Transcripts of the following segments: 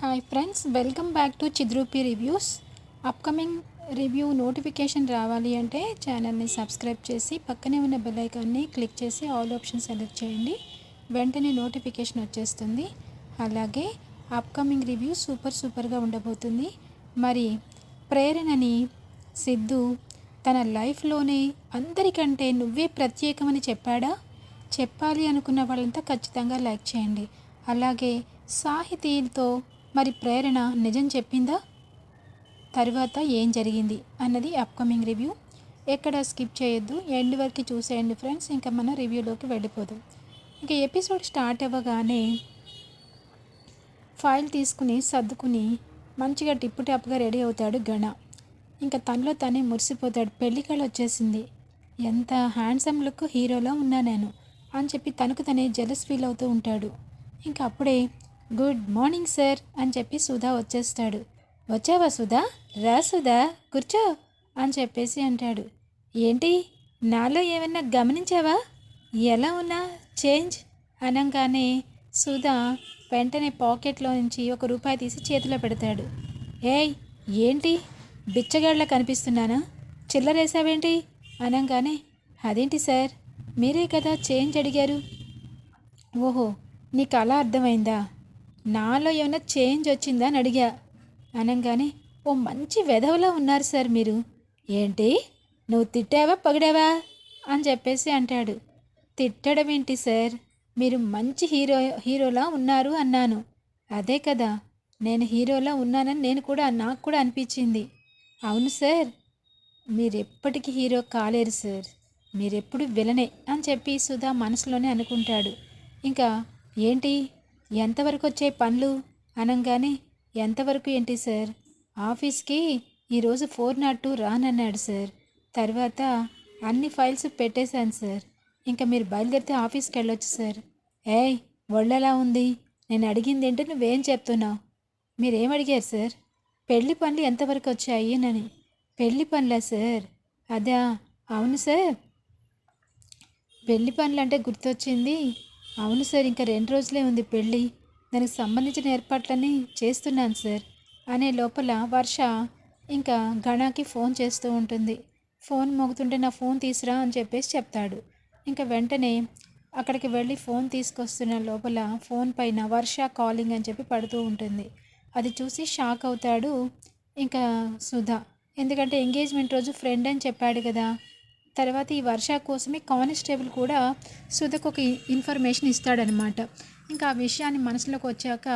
Hi friends welcome back to Chidrupi reviews upcoming review notification రావాలి అంటే ఛానల్ని subscribe చేసి పక్కనే ఉన్న బెల్ ఐకాన్ని క్లిక్ చేసి ఆల్ ఆప్షన్ సెలెక్ట్ చేయండి. వెంటనే నోటిఫికేషన్ వచ్చేస్తుంది. అలాగే అప్కమింగ్ రివ్యూ సూపర్ సూపర్గా ఉండబోతుంది. మరి ప్రేరణని సిద్ధు తన లైఫ్లోనే అందరికంటే నువ్వే ప్రత్యేకమని చెప్పాడా? చెప్పాలి అనుకున్న వాళ్ళంతా ఖచ్చితంగా లైక్ చేయండి. అలాగే సాహితీతో మరి ప్రేరణ నిజం చెప్పిందా? తర్వాత ఏం జరిగింది అన్నది అప్కమింగ్ రివ్యూ ఎక్కడ స్కిప్ చేయొద్దు ఎండ్ వరకు చూసేయండి ఫ్రెండ్స్ ఇంకా మన రివ్యూలోకి వెళ్ళిపోదాం. ఇంకా ఎపిసోడ్ స్టార్ట్ అవ్వగానే ఫైల్ తీసుకుని సర్దుకుని మంచిగా టిప్పు టాప్గా రెడీ అవుతాడు గణ ఇంకా తనలో తనే మురిసిపోతాడు. పెళ్ళి వచ్చేసింది. ఎంత హ్యాండ్సమ్ లుక్ హీరోలో ఉన్నా నేను అని చెప్పి తనకు తనే జెలస్ ఫీల్ అవుతూ ఉంటాడు. ఇంకా అప్పుడే గుడ్ మార్నింగ్ సార్ అని చెప్పి సుధా వచ్చేస్తాడు. వచ్చావా సుధా? రా సుధా కూర్చో అని చెప్పేసి అంటాడు. ఏంటి? నాలో ఏమన్నా గమనించావా? ఎలా ఉన్నా? చేంజ్ అనగానే సుధా వెంటనే పాకెట్లో నుంచి ఒక రూపాయి తీసి చేతిలో పెడతాడు. ఏయ్ ఏంటి? బిచ్చగాళ్ళ కనిపిస్తున్నానా? చిల్లరేసావేంటి అనగానే అదేంటి సార్? మీరే కదా చేంజ్ అడిగారు. ఓహో నీకు అలా అర్థమైందా? నాలో ఏమైనా చేంజ్ వచ్చిందా అని అడిగా. అనగానే ఓ మంచి వెధవలా ఉన్నారు సార్ మీరు. ఏంటి? నువ్వు తిట్టావా పగిడావా? అని చెప్పేసి అంటాడు. తిట్టడం ఏంటి సార్? మీరు మంచి హీరో హీరోలా ఉన్నారు అన్నాను. అదే కదా నేను హీరోలా ఉన్నానని నేను కూడా నాకు కూడా అనిపించింది. అవును సార్ మీరెప్పటికీ హీరో కాలేరు సార్. మీరెప్పుడు విలనే అని చెప్పి సుధా మనసులోనే అనుకుంటాడు. ఇంకా ఏంటి? ఎంతవరకు వచ్చే పనులు? అనగానే ఎంతవరకు ఏంటి సార్? ఆఫీస్కి ఈరోజు ఫోర్ నాట్ టూ రానన్నాడు సార్. తర్వాత అన్ని ఫైల్స్ పెట్టేశాను సార్. ఇంకా మీరు బయలుదేరితే ఆఫీస్కి వెళ్ళొచ్చు సార్. ఏయ్ ఒళ్ళెలా ఉంది? నేను అడిగింది ఏంటో నువ్వేం చెప్తున్నావు? మీరేం అడిగారు సార్? పెళ్ళి పనులు ఎంతవరకు వచ్చాయి అని. పెళ్ళి పనులా సార్? అదా అవును సార్. పెళ్ళి పనులు అంటే గుర్తొచ్చింది అవును సార్ ఇంకా రెండు రోజులే ఉంది పెళ్ళి. దానికి సంబంధించిన ఏర్పాట్లన్నీ చేస్తున్నాను సార్. అనే లోపల వర్ష ఇంకా గణాకి ఫోన్ చేస్తూ ఉంటుంది. ఫోన్ మోగుతుంటే నా ఫోన్ తీసురా అని చెప్పేసి చెప్తాడు. ఇంకా వెంటనే అక్కడికి వెళ్ళి ఫోన్ తీసుకొస్తున్న లోపల ఫోన్ పైన వర్ష కాలింగ్ అని చెప్పి పడుతూ ఉంటుంది. అది చూసి షాక్ అవుతాడు ఇంకా సుధా. ఎందుకంటే ఎంగేజ్మెంట్ రోజు ఫ్రెండ్ అని చెప్పాడు కదా. తర్వాత ఈ వర్ష కోసమే కానిస్టేబుల్ కూడా సుధకు ఒక ఇన్ఫర్మేషన్ ఇస్తాడనమాట ఇంకా ఆ విషయాన్ని మనసులోకి వచ్చాక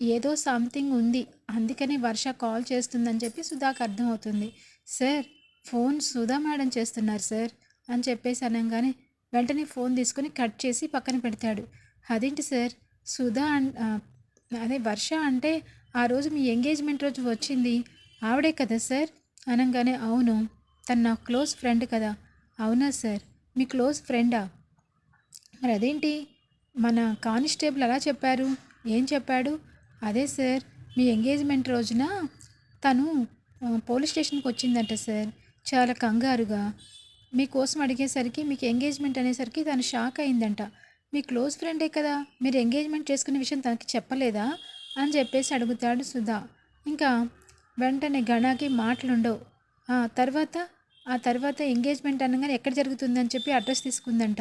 ఏదో సంథింగ్ ఉంది అందుకని వర్ష కాల్ చేస్తుందని చెప్పి సుధాకు అర్థమవుతుంది. సార్ ఫోన్ సుధా మేడం చేస్తున్నారు సార్ అని చెప్పేసి అనగానే వెంటనే ఫోన్ తీసుకొని కట్ చేసి పక్కన పెడతాడు. అదేంటి సార్? సుధా అదే వర్ష అంటే ఆ రోజు మీ ఎంగేజ్మెంట్ రోజు వచ్చింది. ఆవిడే కదా సార్? అనగానే అవును. తను నా క్లోజ్ ఫ్రెండ్ కదా? అవునా సార్? మీ క్లోజ్ ఫ్రెండా? మరి అదేంటి? మన కానిస్టేబుల్ అలా చెప్పారు. ఏం చెప్పాడు? అదే సార్ మీ ఎంగేజ్మెంట్ రోజున తను పోలీస్ స్టేషన్కి వచ్చిందంట సార్. చాలా కంగారుగా. మీకోసం అడిగేసరికి మీకు ఎంగేజ్మెంట్ అనేసరికి తను షాక్ అయిందంట. మీ క్లోజ్ ఫ్రెండే కదా? మీరు ఎంగేజ్మెంట్ చేసుకునే విషయం తనకి చెప్పలేదా? అని చెప్పేసి అడుగుతాడు సుధా. ఇంకా వెంటనే గణాకి మాటలుండవు. తర్వాత? ఆ తర్వాత ఎంగేజ్మెంట్ అనగానే ఎక్కడ జరుగుతుందని చెప్పి అడ్రస్ తీసుకుందంట.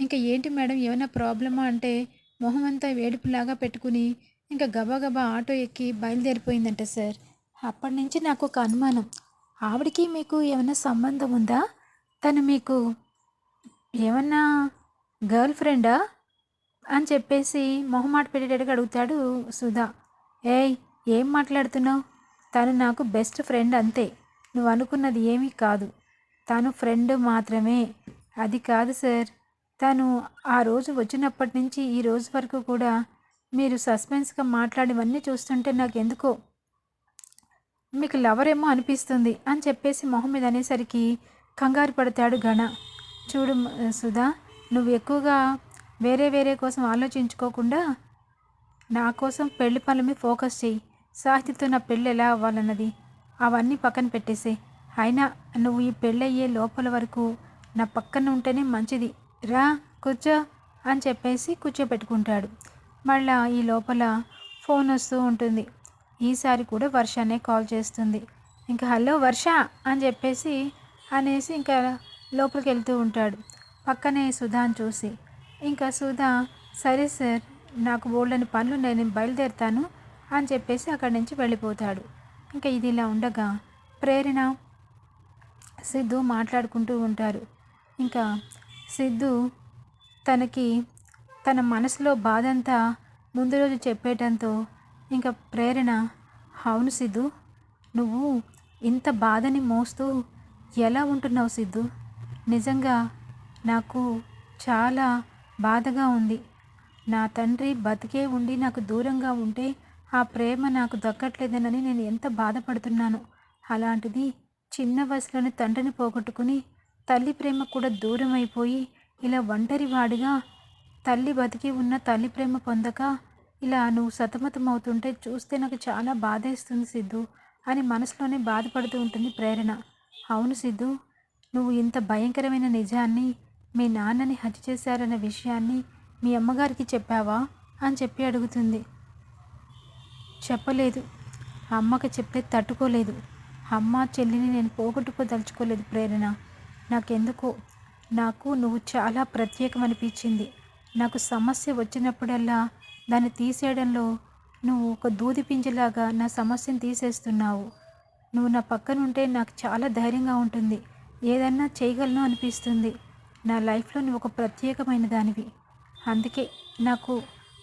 ఇంకా ఏంటి మేడం ఏమైనా ప్రాబ్లమా అంటే మొహం అంతా వేడుపులాగా పెట్టుకుని ఇంకా గబాగబా ఆటో ఎక్కి బయలుదేరిపోయిందంట సార్. అప్పటి నుంచి నాకు ఒక అనుమానం. ఆవిడకి మీకు ఏమైనా సంబంధం ఉందా? తను మీకు ఏమన్నా గర్ల్ ఫ్రెండా? అని చెప్పేసి మొహమాట పెట్టేటట్టుగా అడుగుతాడు సుధా. ఏయ్ ఏం మాట్లాడుతున్నావు? తను నాకు బెస్ట్ ఫ్రెండ్ అంతే. నువ్వు అనుకున్నది ఏమీ కాదు. తను ఫ్రెండ్ మాత్రమే. అది కాదు సార్. తను ఆ రోజు వచ్చినప్పటి నుంచి ఈ రోజు వరకు కూడా మీరు సస్పెన్స్గా మాట్లాడివన్నీ చూస్తుంటే నాకు ఎందుకో మీకు లవర్ ఏమో అనిపిస్తుంది అని చెప్పేసి మొహం మీద అనేసరికి కంగారు పడతాడు గణ చూడు సుధా నువ్వు ఎక్కువగా వేరే వేరే కోసం ఆలోచించుకోకుండా నా కోసం పెళ్ళి పనుల మీద ఫోకస్ చేయి సాహితితో నా పెళ్ళి ఎలా అవ్వాలన్నది అవన్నీ పక్కన పెట్టేసే అయినా నువ్వు ఈ పెళ్ళయ్యే లోపల వరకు నా పక్కన ఉంటేనే మంచిది. రా కూర్చో అని చెప్పేసి కూర్చోబెట్టుకుంటాడు. మళ్ళా ఈ లోపల ఫోన్ వస్తూ ఉంటుంది. ఈసారి కూడా వర్షానే కాల్ చేస్తుంది. ఇంకా హలో వర్ష అని చెప్పేసి అనేసి ఇంకా లోపలికి వెళ్తూ ఉంటాడు. పక్కనే సుధాని చూసి ఇంకా సుధా సరే సార్ నాకు బోల్డని పనులు నేను బయలుదేరుతాను అని చెప్పేసి అక్కడి నుంచి వెళ్ళిపోతాడు. ఇంకా ఇది ఇలా ఉండగా ప్రేరణ సిద్ధు మాట్లాడుకుంటూ ఉంటారు. ఇంకా సిద్ధు తనకి తన మనసులో బాధ అంతా ముందు రోజు చెప్పేయటంతో ఇంకా ప్రేరణ అవును సిద్ధు నువ్వు ఇంత బాధని మోస్తూ ఎలా ఉంటున్నావు సిద్ధు? నిజంగా నాకు చాలా బాధగా ఉంది. నా తండ్రి బతికే ఉండి నాకు దూరంగా ఉంటే ఆ ప్రేమ నాకు దక్కట్లేదనని నేను ఎంత బాధపడుతున్నాను? అలాంటిది చిన్న వయసులోని తండ్రిని పోగొట్టుకుని తల్లి ప్రేమ కూడా దూరం అయిపోయి ఇలా ఒంటరి వాడిగా తల్లి బతికి ఉన్న తల్లి ప్రేమ పొందక ఇలా నువ్వు సతమతం అవుతుంటే చూస్తే నాకు చాలా బాధేస్తుంది సిద్ధు అని మనసులోనే బాధపడుతూ ఉంటుంది ప్రేరణ. అవును సిద్ధు నువ్వు ఇంత భయంకరమైన నిజాన్ని మీ నాన్నని హత్య చేశారన్న విషయాన్ని మీ అమ్మగారికి చెప్పావా అని చెప్పి అడుగుతుంది. చెప్పలేదు. అమ్మకి చెప్తే తట్టుకోలేదు. అమ్మ చెల్లిని నేను పోగొట్టుకోదలుచుకోలేదు ప్రేరణ. నాకెందుకో? నాకు నువ్వు చాలా ప్రత్యేకం అనిపించింది నాకు సమస్య వచ్చినప్పుడల్లా దాన్ని తీసేయడంలో నువ్వు ఒక దూది పింజలాగా నా సమస్యను తీసేస్తున్నావు. నువ్వు నా పక్కనుంటే నాకు చాలా ధైర్యంగా ఉంటుంది. ఏదన్నా చేయగలను అనిపిస్తుంది. నా లైఫ్లో నువ్వు ఒక ప్రత్యేకమైన దానివి. అందుకే నాకు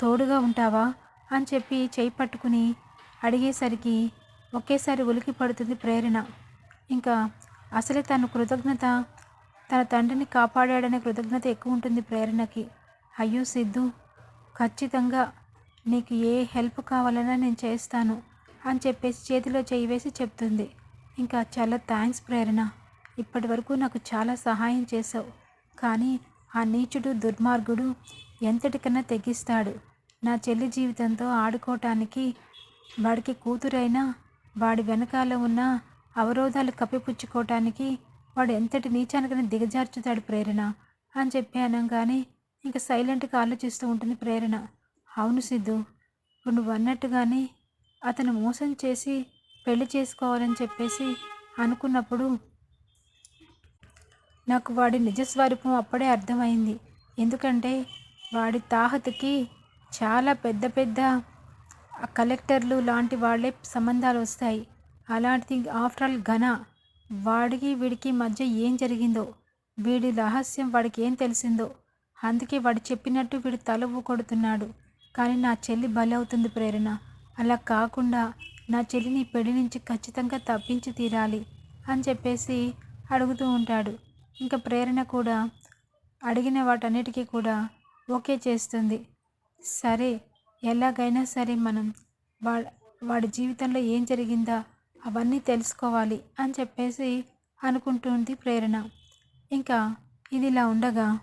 తోడుగా ఉంటావా అని చెప్పి చేయి పట్టుకుని అడిగేసరికి ఒకేసారి ఉలికి పడుతుంది ప్రేరణ. ఇంకా అసలే తను కృతజ్ఞత తన తండ్రిని కాపాడాడనే కృతజ్ఞత ఎక్కువ ఉంటుంది ప్రేరణకి. అయ్యో సిద్ధు ఖచ్చితంగా నీకు ఏ హెల్ప్ కావాలన్నా నేను చేస్తాను అని చెప్పేసి చేతిలో చేయి వేసి చెప్తుంది. ఇంకా చాలా థ్యాంక్స్ ప్రేరణ. ఇప్పటి వరకు నాకు చాలా సహాయం చేసావు కానీ ఆ నీచుడు దుర్మార్గుడు ఎంతటికన్నా తెగిస్తాడు. నా చెల్లి జీవితంతో ఆడుకోవటానికి వాడికి కూతురైనా వాడి వెనకాల ఉన్న అవరోధాలు కప్పిపుచ్చుకోవటానికి వాడు ఎంతటి నీచానికని దిగజార్చుతాడు ప్రేరణ అని చెప్పి అనగానే ఇంకా సైలెంట్గా ఆలోచిస్తూ ఉంటుంది ప్రేరణ. అవును సిద్ధు నువ్వు అన్నట్టుగానే అతను మోసం చేసి పెళ్ళి చేసుకోవాలని చెప్పేసి అనుకున్నప్పుడు నాకు వాడి నిజస్వరూపం అప్పుడే అర్థమైంది. ఎందుకంటే వాడి తాహతకి చాలా పెద్ద పెద్ద కలెక్టర్లు లాంటి వాళ్ళే సంబంధాలు వస్తాయి. అలాంటిది ఆఫ్టర్ ఆల్ ఘన వాడికి వీడికి మధ్య ఏం జరిగిందో వీడి రహస్యం వాడికి ఏం తెలిసిందో అందుకే వాడు చెప్పినట్టు వీడు తల కొడుతున్నాడు. కానీ నా చెల్లి బలవుతుంది ప్రేరణ. అలా కాకుండా నా చెల్లిని పెళ్ళి నుంచి ఖచ్చితంగా తప్పించి తీరాలి అని చెప్పేసి అడుగుతూ ఉంటాడు. ఇంకా ప్రేరణ కూడా అడిగిన వాటన్నిటికీ కూడా ఓకే చేస్తుంది. సరే ఎలాగైనా సరే మనం వా వాడి జీవితంలో ఏం జరిగిందా అవన్నీ తెలుసుకోవాలి అని చెప్పేసి అనుకుంటుంది ప్రేరణ. ఇంకా ఇది ఇలా ఉండగా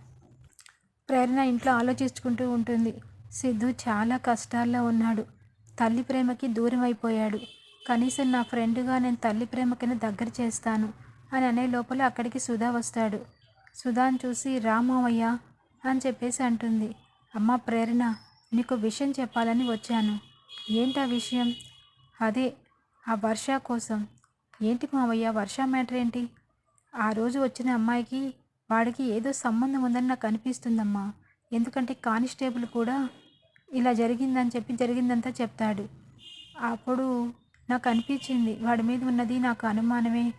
ప్రేరణ ఇంట్లో ఆలోచించుకుంటూ ఉంటుంది. సిద్ధు చాలా కష్టాల్లో ఉన్నాడు. తల్లి ప్రేమకి దూరం అయిపోయాడు. కనీసం నా ఫ్రెండ్గా నేను తల్లి ప్రేమకైనా దగ్గర చేస్తాను అని అనే లోపల అక్కడికి సుధా వస్తాడు. సుధాని చూసి రామయ్య అని చెప్పేసి అంటుంది. అమ్మ ప్రేరణ నీకు విషయం చెప్పాలని వచ్చాను. ఏంటి ఆ విషయం? అదే ఆ వర్ష కోసం. ఏంటి మావయ్య వర్ష మ్యాటర్ ఏంటి? ఆ రోజు వచ్చిన అమ్మాయికి వాడికి ఏదో సంబంధం ఉందని నాకు అనిపిస్తుందమ్మా. ఎందుకంటే కానిస్టేబుల్ కూడా ఇలా జరిగిందని చెప్పి జరిగిందంతా చెప్తాడు. అప్పుడు నాకు అనిపించింది వాడి మీద ఉన్నది నాకు అనుమానమే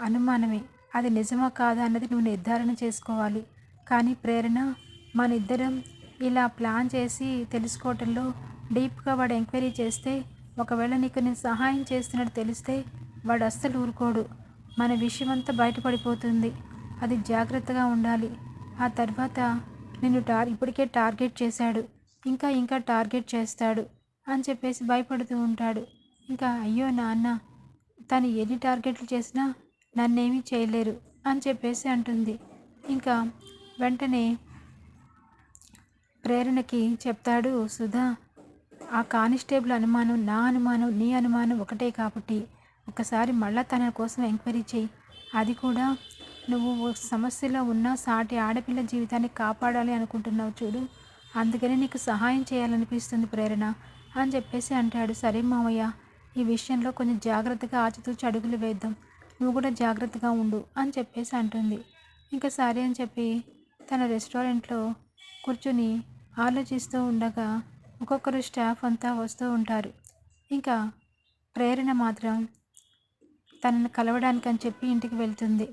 అనుమానమే. అది నిజమా కాదా అన్నది నువ్వు నిర్ధారణ చేసుకోవాలి. కానీ ప్రేరణ మన ఇద్దరం ఇలా ప్లాన్ చేసి తెలుసుకోవటంలో డీప్గా వాడు ఎంక్వైరీ చేస్తే ఒకవేళ నీకు నేను సహాయం చేస్తున్నట్టు తెలిస్తే వాడు అస్సలు ఊరుకోడు. మన విషయం అంతా బయటపడిపోతుంది. అది జాగ్రత్తగా ఉండాలి. ఆ తర్వాత నిన్ను టార్ ఇప్పటికే టార్గెట్ చేశాడు. ఇంకా ఇంకా టార్గెట్ చేస్తాడు అని చెప్పేసి భయపడుతూ ఉంటాడు. ఇంకా అయ్యో నాన్న తను ఎన్ని టార్గెట్లు చేసినా నన్నేమీ చేయలేరు అని చెప్పేసి అంటుంది. ఇంకా వెంటనే ప్రేరణకి చెప్తాడు సుధా ఆ కానిస్టేబుల్ అనుమానం నా అనుమానం నీ అనుమానం ఒకటే కాబట్టి ఒకసారి మళ్ళా తన కోసం ఎంక్వైరీ చేయి. అది కూడా నువ్వు సమస్యలో ఉన్న సాటి ఆడపిల్ల జీవితాన్ని కాపాడాలి అనుకుంటున్నావు చూడు. అందుకని నీకు సహాయం చేయాలనిపిస్తుంది ప్రేరణ అని చెప్పేసి అంటాడు. సరే మామయ్య ఈ విషయంలో కొంచెం జాగ్రత్తగా ఆచితూచి అడుగులు వేద్దాం. నువ్వు కూడా జాగ్రత్తగా ఉండు అని చెప్పేసి అంటుంది. ఇంకా సరే అని చెప్పి తన రెస్టారెంట్లో కూర్చుని ఆలోచిస్తూ ఉండగా ఒక్కొక్కరు స్టాఫ్ అంతా వస్తూ ఉంటారు. ఇంకా ప్రేరణ మాత్రం తనను కలవడానికి అని చెప్పి ఇంటికి వెళ్తుంది.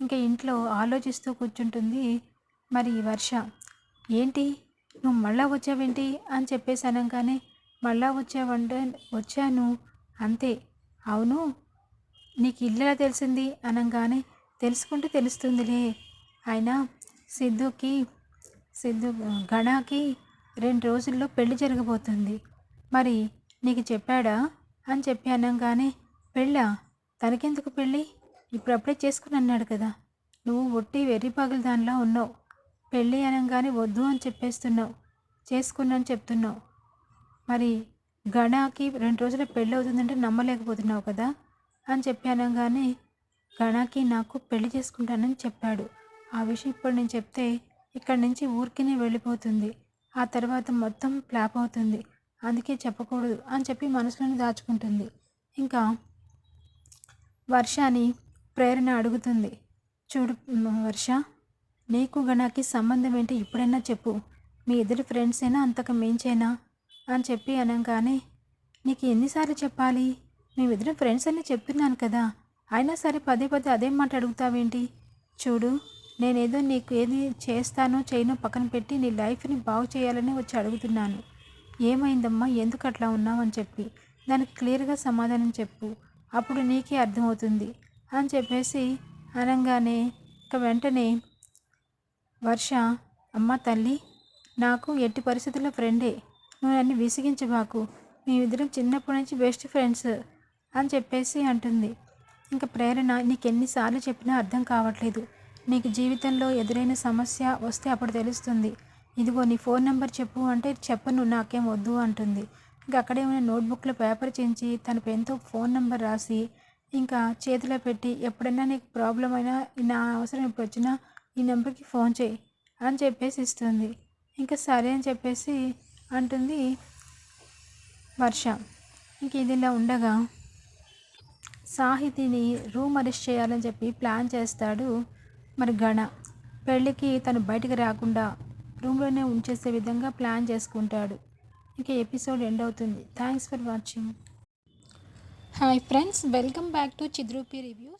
ఇంకా ఇంట్లో ఆలోచిస్తూ కూర్చుంటుంది. మరి వర్ష ఏంటి? నువ్వు మళ్ళా వచ్చావేంటి? అని చెప్పేసి అనగానే మళ్ళా వచ్చావంటే వచ్చాను. అంతే. అవును నీకు ఇల్లులా తెలిసింది? అనగానే తెలుసుకుంటే తెలుస్తుందిలే. అయినా సిద్ధుకి సిద్ధు గణాకి రెండు రోజుల్లో పెళ్ళి జరగబోతుంది. మరి నీకు చెప్పాడా? అని చెప్పి అనగానే పెళ్ళా? తనకెందుకు పెళ్ళి? ఇప్పుడప్పుడే చేసుకుని అన్నాడు కదా. నువ్వు ఒట్టి వెర్రి పగులు దానిలో ఉన్నావు. పెళ్ళి అనగానే వద్దు అని చెప్పేస్తున్నావు. చేసుకున్నాను చెప్తున్నావు. మరి గణాకి రెండు రోజుల పెళ్ళి అవుతుందంటే నమ్మలేకపోతున్నావు కదా? అని చెప్పి అనగానే గణాకి నాకు పెళ్ళి చేసుకుంటానని చెప్పాడు. ఆ విషయం ఇప్పుడు నేను చెప్తే ఇక్కడి నుంచి ఊరికినే వెళ్ళిపోతుంది. ఆ తర్వాత మొత్తం ఫ్లాప్ అవుతుంది. అందుకే చెప్పకూడదు అని చెప్పి మనసులోనే దాచుకుంటుంది. ఇంకా వర్షాని ప్రేరణ అడుగుతుంది. చూడు వర్ష నీకు గణాకి సంబంధం ఏంటి? ఇప్పుడైనా చెప్పు. మీ ఇద్దరు ఫ్రెండ్స్ అయినా అంతకు మించేనా? అని చెప్పి అనగానే నీకు ఎన్నిసార్లు చెప్పాలి? మేమిద్దరం ఫ్రెండ్స్ అని చెప్తున్నాను కదా. అయినా సరే పదే పదే అదే మాట అడుగుతావేంటి? చూడు నేనేదో నీకు ఏది చేస్తానో చేయనో పక్కన పెట్టి నీ లైఫ్ని బాగు చేయాలని వచ్చి అడుగుతున్నాను. ఏమైందమ్మా? ఎందుకు అట్లా ఉన్నావని చెప్పి. దానికి క్లియర్గా సమాధానం చెప్పు. అప్పుడు నీకే అర్థమవుతుంది. అని చెప్పేసి అనగానే ఇక వెంటనే వర్ష అమ్మ తల్లి నాకు ఎట్టి పరిస్థితుల్లో ఫ్రెండే. నువ్వు నన్ను విసిగించబాకు మేమిద్దరం చిన్నప్పటి నుంచి బెస్ట్ ఫ్రెండ్స్ అని చెప్పేసి అంటుంది. ఇంకా ప్రేరణ నీకు ఎన్నిసార్లు చెప్పినా అర్థం కావట్లేదు. నీకు జీవితంలో ఎదురైన సమస్య వస్తే అప్పుడు తెలుస్తుంది. ఇదిగో నీ ఫోన్ నెంబర్ చెప్పు అంటే చెప్పను నాకేం వద్దు అంటుంది. ఇంకా అక్కడే ఉన్న నోట్బుక్లో పేపర్ చించి తన పెన్తో ఫోన్ నెంబర్ రాసి ఇంకా చేతిలో పెట్టి ఎప్పుడైనా నీకు ప్రాబ్లం అయినా నా అవసరం ఇప్పుడు వచ్చినా ఈ నెంబర్కి ఫోన్ చేయి అని చెప్పేసి ఇస్తుంది. ఇంకా సరే అని చెప్పేసి అంటుంది వర్ష. ఇంక ఇదిలా ఉండగా సాహితిని రూమ్ అరెస్ట్ చేయాలని చెప్పి ప్లాన్ చేస్తాడు మరి గణ పెళ్ళికి తను బయటికి రాకుండా రూమ్లోనే ఉంచేసే విధంగా ప్లాన్ చేసుకుంటాడు. ఇంకా ఎపిసోడ్ ఎండ్ అవుతుంది. Thanks for watching. Hi friends welcome back to Chidrupi reviews.